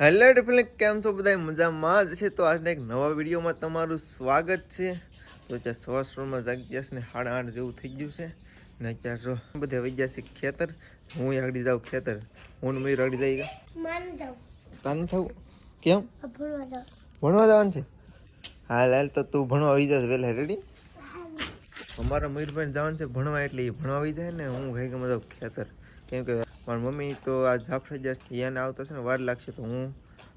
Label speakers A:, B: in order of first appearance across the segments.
A: Hello ડિફિન કેમ છો બધા? મજામાં જ છે. તો આજના એક નવા વિડીયોમાં તમારું સ્વાગત છે. તો અત્યારે સવાર સવારમાં જાગી ગયા છે ને સાડા આઠ જેવું થઈ ગયું છે. ને અત્યારે જો બધે વહી ગયા છે ખેતર. હું આગળ જાઉં ખેતર. હું ને મયુર આગળ જઈ ગયા
B: જાઉં.
A: થવું? કેમ? ભણવા જવાનું છે? હાલ હાલ તો તું ભણવા આવી જશે વહેલા. રેડી અમારા મયુરભાઈ જવાનું છે ભણવા એટલે એ ભણવા આવી જાય ને હું ગઈ ગમે ખેતર. કેમ કે મારી મમ્મી તો આ જાફરે જશે યાને આવતા છે ને વાર લાગશે, તો હું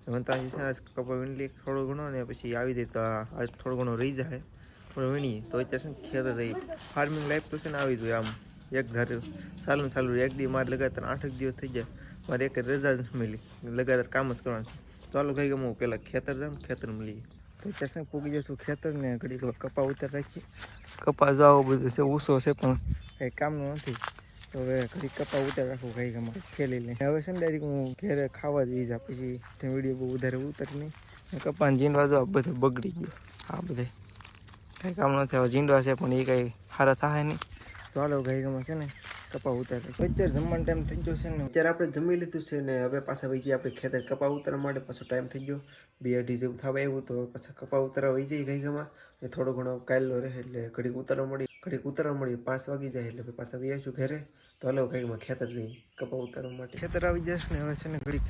A: વંતાજી છે ને કપા વીણલી થોડો ઘણો ને પછી આવી દે તો આજ થોડો ઘણો રહી જાય. પણ વીણીએ તો અત્યારે છે ખેતર થઈ ફાર્મિંગ લાઈફ તો છે ને આવી જોઈએ આમ. એક ધારે સારું સારું એક દી મારે લગાતાર આઠ દિવસ થઈ જાય. મારે એક રજા જ મળી. લગાતાર કામ જ કરવાનું છે. ચાલો કઈ ગમું, પેલા ખેતર જાઉં ખેતર મળીએ તો છે પૂગી જશું ખેતર ને ઘડી કપા ઉતાર રાખીએ. કપા જો બધું છે, ઓછો છે, પણ કંઈ કામનું નથી. હવે ઘડી કપા ઉતાર રાખું કઈ ગમે ખેલી લઈને હવે છે ને ડાયરેક્ટ હું ઘેરે ખાવા જઈ જા પછી તે વીડિયો બહુ વધારે ઉતર નહીં. કપાને જીંડવા જો આ બધું બગડી ગયો. આ બધે કાંઈ કામ નથી હવે જીંડવા છે પણ એ કંઈ સારા થાય નહીં. ચાલો ગઈ ગમે છે ને કપા ઉતારે અત્યારે જમવાનો ટાઈમ થઈ ગયો છે ને? અત્યારે આપણે જમી લીધું છે ને હવે પાછા વહી જઈએ આપણે ખેતર કપા ઉતારવા માટે. પાછો ટાઈમ થઈ ગયો. બે અઢી જેવું થવા આવ્યું તો પાછા કપા ઉતારવા વહી જઈએ ગઈ ગમાં એ થોડો ઘણો કાયલો રહે એટલે ઘડીક ઉતારવા મળી ઘડીક ઉતારવા મળી. પાંચ વાગી જાય એટલે પાછા આવીશું ઘરે. તો હલો કંઈકમાં ખેતર જઈ કપા ઉતારવા માટે. ખેતર આવી જશે ને હવે છે ને ઘડીક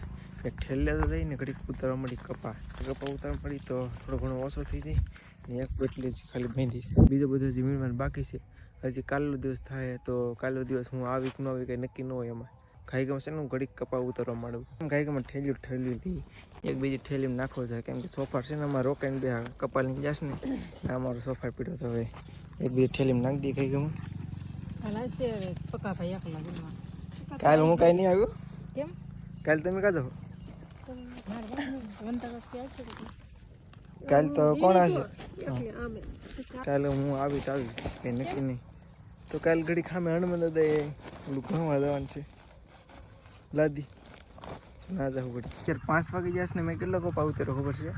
A: એક ઠેલે તો જઈને ઘડીક ઉતારવા મળી કપા. કપા ઉતારવા મળી તો થોડો ઘણો ઓછો થઈ જાય. ને એક બટલી જ ખાલી બાંધી છે બીજો બધો જે વીણવાનું બાકી છે હજી કાલનો દિવસ થાય તો કાલનો દિવસ હું આવી કે ન આવી કંઈ નક્કી ન હોય એમાં ખાઈ ગમ છે ને હું ઘડીક કપા ઉતરવા માંડું ખાઈ ગમે ઠેલ્યું ઠેલ્યું લઈ એક બીજી ઠેલીમાં નાખવો છે કેમ કે સોફા છે ને અમારે રોકાઈને બે કપા લઈને જશે ને અમારો સોફા પીડ્યો તો હવે એક બીજી ઠેલીમાં નાખી દઈએ ગમે
C: ભાઈ
A: કાલ હું કાંઈ નહીં આવ્યો કાલ તમે કાં જાઓ
C: વંટા વખતે આવશે
A: કાલ તો કોણ આવશે કાલે હું આવી ચાલી આવી કંઈ નક્કી નહીં. તો કાલ ઘડી ખામે હણમાં દાદા એ ઓલું ઘણવા જવાનું છે. લાદી. ના જાવ ઘડી. અત્યારે પાંચ વાગે જશે ને મેં કેટલો કપા ઉતરો ખબર છે?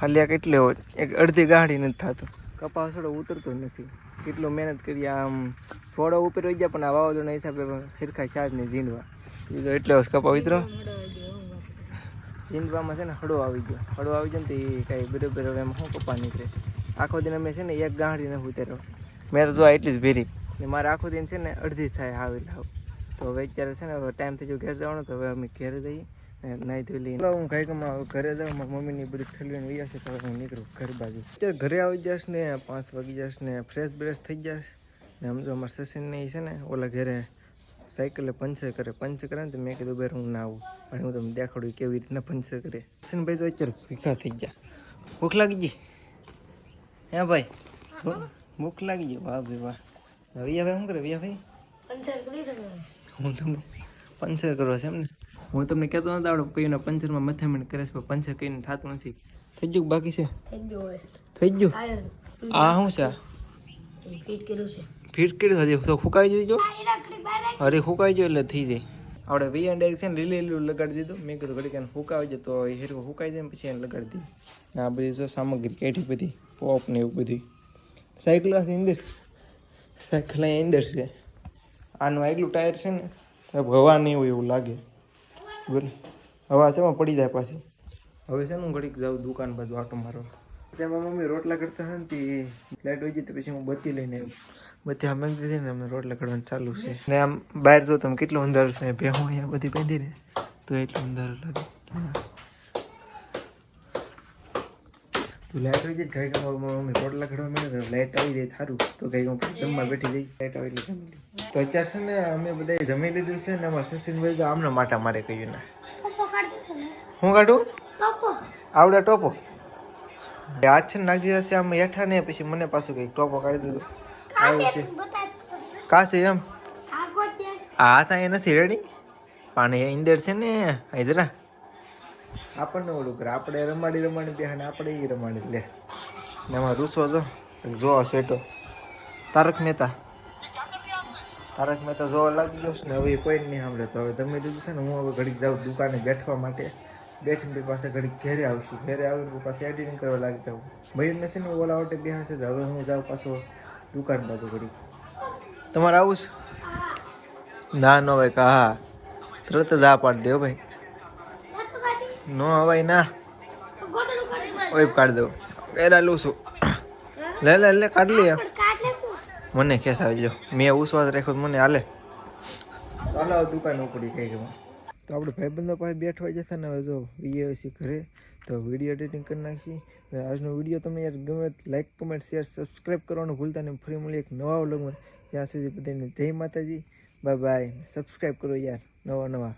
A: ખાલી આ કેટલો હોય? એક અડધી ગાડી નથી થતો. કપા સોડો ઉતરતો જ નથી. કેટલો મહેનત કરી આમ સોડો ઉપર હોય ગયા પણ આ વાવાઝોડા હિસાબે ફિરખા ચાર્જ ને ઝીંડવા એટલે કપા ઉતરો જીંદવામાં છે ને હળો આવી ગયો. હળો આવી ગયો ને તો એ કાંઈ બરોબર હવે એમાં શું કપા નીકળે? આખો દિન અમે છે ને એક ગાંઠીને નથી ઉતાર્યો. મેં તો જો એટલી જ ભેરી. ને મારે આખો દિન છે ને અડધી જ થાય આવી એટલે તો હવે અત્યારે છે ને હવે ટાઈમ થઈ ગયો ઘેર જવાનો તો હવે અમે ઘેર જઈએ નાઈ ધોઈ લઈને હું હવે ઘરે જાઉં મારી મમ્મીની બધી ઠેલીને વૈયા છે તો હું નીકળું ઘર બાજુ. અત્યારે ઘરે આવી જશ ને પાંચ વાગી જશ ને ફ્રેશ બ્રેશ થઈ જશ. ને આમ જો અમારા સસીનને એ છે ને ઓલા ઘરે સાયકલે પંચર કરે પંચર કરે ને તો મેં કીધું બેર હું ના આવું પણ હું તમને દેખાડું કેવી રીતના પંચર કરે. ભાઈ તો અત્યારે ભીખા થઈ ગયા. ભૂખ લાગી ગઈ? હે ભાઈ? ભૂખ લાગી ગઈ? વાહ ભાઈ વાહ. વિયા ભાઈ શું કરે? વિયા ભાઈ
B: પંચર કરી શકો
A: હું તમને પંચર કરવા છે એમ ને હું તમને કહેતો નતો આવડે કઈના પંચરમાં મથામણ કરે છે પંચર કઈને થતું નથી. થઈ ગયું બાકી છે?
B: થઈ ગયું
A: થઈ ગયું? આ શું છે?
B: ફીટ કર્યું છે.
A: ફીટ કર્યું હજી તો ફૂકાઈ દીધો અરે ફૂકાઈ ગયો એટલે થઈ જાય. આપણે વી ડાયરેક્ટ છે ને લીલી લીલું લગાડી દીધું. મેં કીધું ઘડીક એને હુકાવી જાય તો એ હેરવું ફૂકાઈ જાય પછી એને લગાડી દીધી ને આ બધી જો સામગ્રી કેઠી બધી પોપ ને એવું બધી સાયકલ અંદર સાયકલ અહીં અંદર છે. આનું આગલું ટાયર છે ને હવા નહીં હોય એવું લાગે. બોલ. હવા છે એમાં પડી જાય પાછી? હવે છે ને હું ઘડીક જાઉં દુકાન બાજુ આટો મારો તેમાં મમ્મી રોટલા કરતા હતા ને તે લાઈટ હોય તો પછી હું બત્તી લઈને આવ્યો બત્તી આમ દીધી ને અમે રોટલા કાઢવાનું ચાલુ છે. ને આમ બહાર જો તમે કેટલું અંધારું છે ભેહું અહીંયા બધી બાંધી ને તો એટલું અંધારું લાગે. તો આવી જાય ગાય ગામ મમ્મી રોટલા કાઢવા મળે લાઇટ લાઈટ આવી જાય સારું તો ઘરે ગામ જમવા બેઠી જઈ લાઈટ આવી એટલે જમી લઈએ. તો અત્યારે છે ને અમે બધા જમી લીધું છે ને અમારા સચિનભાઈ તો આમને માટા મારે કહ્યું ને. હું કાઢું?
B: ટોપો
A: આવડા ટોપો. હાથ છે નાખી જશે આમ હેઠા ને પછી મને પાછું કંઈક ટોપો કાઢી દીધો. આવું છે. કાશે એમ? હા હાથ અહીંયા નથી રેડી પાણી એ ઇંદર છે ને હૈદરા જરા. આપણને ઓલું કરે આપણે રમાડી રમાડી બેહાને આપણે એ રમાડી લે. ને એમાં રૂસો જો જો શેટો તારક મહેતા. તારક મહેતા જોવા લાગી ગયો છે ને હવે કોઈ નહીં સાંભળે. તો હવે જમી દીધું છે ને હું હવે ઘડીક જાઉં દુકાને બેઠવા માટે. બેઠીને પાસે ઘડીક ઘેરે આવશું. ઘેરે આવીને પાછી એડિટિંગ કરવા લાગી જાઉં. મયુર નથી ને ઓલા ઓટે બેહાશે તો હવે હું જાઉં પાછો દુકાન બાજુ કરી તમારે આવું છે? ના, નો ભાઈ કા, હા. તરત જ આ પાડી દો ભાઈ.
B: ન
A: હવાય ના. ઓય, કાઢ દઉં. એરા લઉં છું. લે લે લે, કાઢ લે. મને ખેસ આવી લો મેં ઉસવાસ રાખ્યો મને હાલે. ચાલો દુકાન ઉપડી ગયું તો આપણે ભાઈબંધો પાસે બેઠવા જતા ને હવે જો વીએસી ઘરે તો વીડિયો એડિટિંગ કરી નાખી. આજનો વીડિયો તમને યાર ગમે લાઇક કમેન્ટ શેર સબસ્ક્રાઈબ કરવાનું ભૂલતા નહીં. ફરી મળી એક નવા વ્લોગમાં ત્યાં સુધી બધાને જય માતાજી. બાય બાય સબસ્ક્રાઈબ કરો યાર. નવા નવા